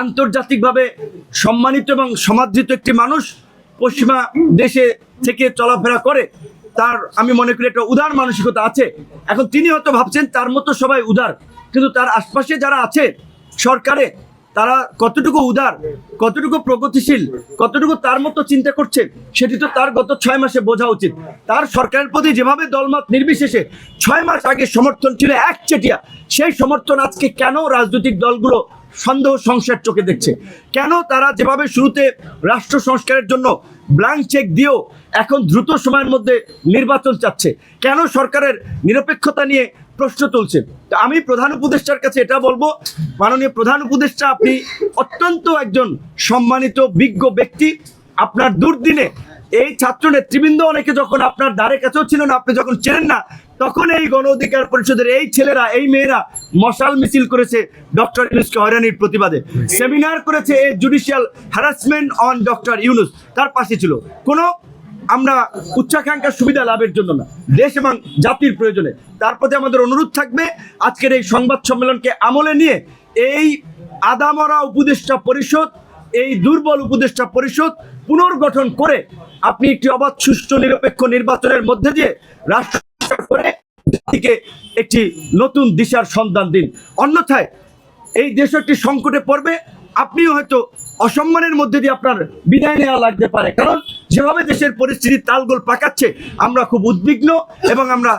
আন্তর্জাতিকভাবে সম্মানিত এবং সমাদৃত একটি মানুষ পশ্চিমা দেশে থেকে চলাফেরা করে, তার আমি মনে করি একটা উদার মানসিকতা আছে। এখন তিনি হয়তো ভাবছেন তার মতো সবাই উদার, কিন্তু তার আশপাশে যারা আছে সরকারে, তারা কতটুকু উদার, কতটুকু প্রগতিশীল, কতটুকু তার মতো চিন্তা করছে, সেটি তো তার গত ছয় মাসে বোঝা উচিত। তার সরকারের প্রতি যেভাবে দলমত নির্বিশেষে ছয় মাস আগে সমর্থন ছিল একচেটিয়া সেই সমর্থন আজকে কেন রাজনৈতিক দলগুলো সন্দেহ সংশয়ের চোখে দেখছে। কেন তারা যেভাবে শুরুতে রাষ্ট্র সংস্কারের জন্য ব্ল্যাঙ্ক চেক দিয়েও এখন দ্রুত সময়ের মধ্যে নির্বাচন চাচ্ছে, কেন সরকারের নিরপেক্ষতা নিয়ে প্রশ্ন তুলছে? আমি প্রধান উপদেষ্টার কাছে এটা বলব, মাননীয় প্রধান উপদেষ্টা, আপনি অত্যন্ত একজন সম্মানিত, বিজ্ঞ ব্যক্তি। আপনার দুর্দিনে এই ছাত্র নেতৃবৃন্দ অনেকে যখন আপনার দ্বারে কাছেও ছিল না আপনি যখন চেনেন না তখন এই গণ অধিকার পরিষদের এই ছেলেরা, এই মেয়েরা মশাল মিছিল করেছে ডক্টর ইউনুসকে হয়রানির প্রতিবাদে। সেমিনার করেছে এই judicial harassment on doctor Yunus. তার পাশে ছিল। কোনো আমরা উচ্চাকাঙ্ক্ষার সুবিধা লাভের জন্য না। দেশ এবং জাতির প্রয়োজনে। তার প্রতি আমাদের অনুরোধ থাকবে, আজকের এই সংবাদ সম্মেলনকে আমলে নিয়ে এই আদামরা উপদেষ্টা পরিষদ, এই দুর্বল উপদেষ্টা পরিষদ পুনর্গঠন করে আপনি একটি অবাধ, সুষ্ঠু, নিরপেক্ষ নির্বাচনের মধ্যে দিয়ে রাষ্ট্র করে জাতিকে একটি নতুন দিশার সন্ধান দিন। অন্যথায় এই দেশ একটি সংকটে পড়বে, আপনিও হয়তো অসম্মানের মধ্যে দিয়ে আপনার বিদায় নেওয়া লাগতে পারে। কারণ যেভাবে দেশের পরিস্থিতি তালগোল পাকাচ্ছে, আমরা খুব উদ্বিগ্ন এবং আমরা